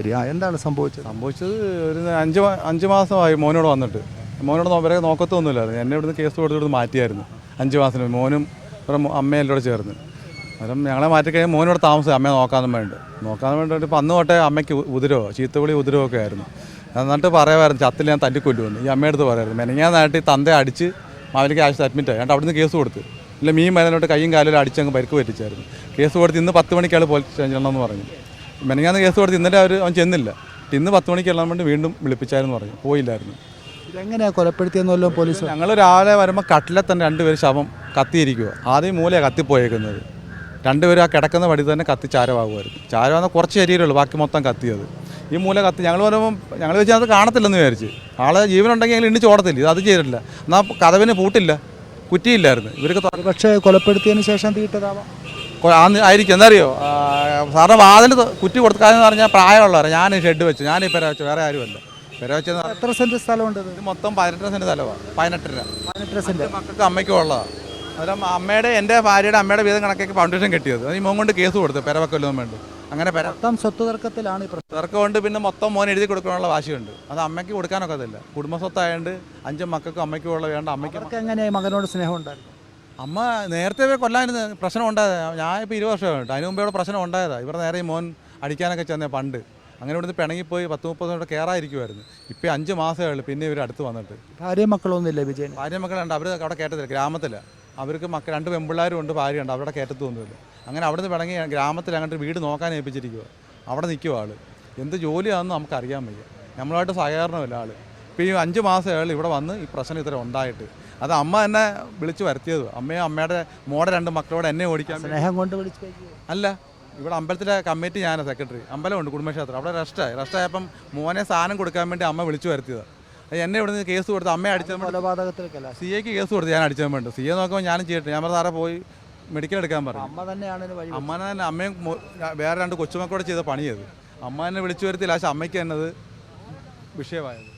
ശരി. എന്താണ് സംഭവിച്ചത്? സംഭവിച്ചത് ഒരു അഞ്ച് അഞ്ച് മാസമായി മോനോട് വന്നിട്ട്. മോനോട് വരെ നോക്കത്തൊന്നുമില്ലായിരുന്നു എന്നെ ഇവിടുന്ന് കേസ് കൊടുത്ത് ഇവിടുന്ന് മാറ്റിയായിരുന്നു. അഞ്ച് മാസത്തിന് മോനും ഇവിടെ അമ്മയും എല്ലാം കൂടെ ചേർന്ന്. അന്നേരം ഞങ്ങളെ മാറ്റിക്കഴിഞ്ഞാൽ മോനോട് താമസം അമ്മയെ നോക്കാനും വേണ്ടി. നോക്കാൻ വേണ്ടിയിട്ട് ഇപ്പം അന്ന് തൊട്ടേ അമ്മയ്ക്ക് ഉദരവോ ചീത്തവിളി ഉദരവോ ഒക്കെ ആയിരുന്നു. എന്നിട്ട് പറയുമായിരുന്നു ചത്തിൽ ഞാൻ തല്ലിക്കൊല്ലുമെന്ന്. ഈ അമ്മയുടെ അടുത്ത് പറയായിരുന്നു മെനങ്ങാൻ ഈ തന്തെ അടിച്ച് മാവിലേക്ക് ആശുപത്രി അഡ്മിറ്റ് എന്നിട്ട് അവിടുന്ന് കേസ് കൊടുത്ത്. ഇല്ല മീൻ മരുന്നോട്ട് കൈയും കാലിലും അടിച്ചങ്ങ് പരിക്ക് പറ്റിച്ചായിരുന്നു. കേസ് കൊടുത്ത് ഇന്ന് പത്ത് മണിക്കാണ് പോലീസ് സ്റ്റേഷനിലെന്ന് പറഞ്ഞു. മെനങ്ങാന്ന് കേസ് കൊടുത്ത് ഇന്നലെ അവർ അവൻ ചെന്നില്ല. ഇന്ന് പത്ത് മണിക്ക് എല്ലാം വേണ്ടി വീണ്ടും വിളിപ്പിച്ചായിരുന്നു പറഞ്ഞു. പോയില്ലായിരുന്നു. ഇതെങ്ങനെയാണ് കൊലപ്പെടുത്തിയെന്നല്ലോ പോലീസ്? ഞങ്ങൾ രാവിലെ വരുമ്പോൾ കട്ടിലെ തന്നെ രണ്ടുപേർ ശവം കത്തിയിരിക്കുക ആദ്യം മൂലയാണ് കത്തിപ്പോയേക്കുന്നത്. രണ്ടുപേരും ആ കിടക്കുന്ന വടി തന്നെ കത്തി ചാരമാകുമായിരുന്നു ചാരമാകുന്ന കുറച്ച് ശരീരമുള്ളൂ ബാക്കി മൊത്തം കത്തിയത്. ഈ മൂല കത്തി ഞങ്ങൾ പറയുമ്പോൾ ഞങ്ങൾ വെച്ചാൽ അത് കാണത്തില്ലെന്ന് വിചാരിച്ച്. ആളെ ജീവനുണ്ടെങ്കിൽ ഞങ്ങൾ ഇണിച്ച് ഓടത്തില്ല ഇത് അത് ചെയ്തിട്ടില്ല. എന്നാൽ കഥവിന് പൂട്ടില്ല. കുറ്റിയില്ലായിരുന്നു. ഇവർക്ക് പക്ഷേ കൊലപ്പെടുത്തിയതിന് ശേഷം തീട്ടതാവാം. ആയിരിക്കും. എന്തറിയോ ആ, സാറിന് വാതിൽ കുറ്റി കൊടുക്കാന്ന് പറഞ്ഞാൽ പ്രായമുള്ളവരെ. ഞാൻ ഷെഡ് വെച്ചു. ഞാൻ ഈ പെര വെച്ചു. വേറെ ആരുമല്ല. പെര വെച്ചെന്ന് പറഞ്ഞാൽ എത്ര സെന്റ് സ്ഥലമുണ്ട് ഇത്? മൊത്തം പതിനെട്ടര സെന്റ് സ്ഥലമാണ്. പതിനെട്ടര. പതിനെട്ടര സെന്റ്. മക്കൾക്ക് അമ്മയ്ക്കും ഉള്ളതാണ്. അന്നേരം അമ്മയുടെ എന്റെ ഭാര്യയുടെ അമ്മയുടെ വീതം കണക്കേക്ക് ഫൗണ്ടേഷൻ കെട്ടിയത്. അത് ഈ മോൻ കൊണ്ട് കേസ് കൊടുത്തു പെര വെക്കല്ലോ വേണ്ടി. അങ്ങനെ പെര മൊത്തം സ്വത്ത് തർക്കത്തിലാണ് ഈ പ്രശ്നം. തർക്കം കൊണ്ട് പിന്നെ മൊത്തം മോൻ എഴുതി കൊടുക്കാനുള്ള വാശിയുണ്ട്. അത് അമ്മയ്ക്ക് കൊടുക്കാനൊക്കത്തില്ല. കുടുംബസ്വത്തായതുകൊണ്ട് അഞ്ച് മക്കൾക്കും അമ്മയ്ക്കും ഉള്ള വേണ്ട അമ്മയ്ക്ക് എങ്ങനെയായി മകനോട് സ്നേഹം ഉണ്ടായിരുന്നു അമ്മ നേരത്തെ കൊല്ലാൻ പ്രശ്നം ഉണ്ടായത്. ഞാൻ ഇപ്പോൾ ഇരുപത് വർഷമായിട്ട് അതിന് മുമ്പേ ഇവിടെ പ്രശ്നം ഉണ്ടായതാണ് ഇവരുടെ നേരെ മോൻ അടിക്കാനൊക്കെ ചെന്നേ പണ്ട്. അങ്ങനെ ഇവിടുന്ന് പിണങ്ങിപ്പോയി പത്ത് മുപ്പത് ദിവസം കയറായിരിക്കുമായിരുന്നു ഇപ്പോൾ അഞ്ച് മാസമേ ഉള്ളൂ പിന്നെ ഇവർ അടുത്ത് വന്നിട്ട്. ഭാര്യ മക്കളൊന്നും ഇല്ല വിജയൻ ഭാര്യ മക്കളുണ്ട് അവർ അവിടെ കയറ്റത്തില്ല ഗ്രാമത്തിലാണ് അവർക്ക് മക്കൾ രണ്ട് പെമ്പിള്ളാരും ഉണ്ട് ഭാര്യയുണ്ട് അവരുടെ കയറ്റത്തൊന്നുമില്ല അങ്ങനെ അവിടുന്ന് പിണങ്ങി ഗ്രാമത്തിൽ അങ്ങോട്ട് വീട് നോക്കാൻ ഏൽപ്പിച്ചിരിക്കുക അവിടെ നിൽക്കുക ആൾ എന്ത് ജോലിയാണെന്ന് നമുക്കറിയാൻ വയ്യ. നമ്മളായിട്ട് സഹകരണമില്ല ആൾ ഇപ്പോൾ ഈ അഞ്ച് മാസമേ ഉള്ളൂ ഇവിടെ വന്ന് ഈ പ്രശ്നം ഇത്ര ഉണ്ടായിട്ട്. അത് അമ്മ എന്നെ വിളിച്ച് വരുത്തിയത്. അമ്മയും അമ്മയുടെ മോടെ രണ്ട് മക്കളോട് എന്നെ ഓടിക്കാൻ സ്നേഹം കൊണ്ട് വിളിച്ചു അല്ല ഇവിടെ അമ്പലത്തിലെ കമ്മിറ്റി ഞാനാണ് സെക്രട്ടറി. അമ്പലമുണ്ട് കുടുംബക്ഷേത്രം. അവിടെ റെസ്റ്റായി. റെസ്റ്റായപ്പം മോനെ സാധനം കൊടുക്കാൻ വേണ്ടി അമ്മ വിളിച്ചു വരുത്തിയത്. എന്നെ ഇവിടുന്ന് കേസ് കൊടുത്ത് അമ്മയെ കൊലപാതകത്തിലേക്കല്ല സി എക്ക് കേസ് കൊടുത്ത് ഞാൻ അടിച്ചാൽ വേണ്ട. സി എ നോക്കുമ്പോൾ ഞാനും ചെയ്യട്ടെ ഞാൻ സാറെ പോയി മെഡിക്കൽ എടുക്കാൻ പറഞ്ഞു. അമ്മ തന്നെയാണ് അമ്മനെ തന്നെ അമ്മയും വേറെ രണ്ട് കൊച്ചുമക്കളോട് ചെയ്ത പണിയത്. അമ്മ എന്നെ വിളിച്ചു വരുത്തില്ല പക്ഷെ അമ്മയ്ക്ക് തന്നെ അത് വിഷയമായത്.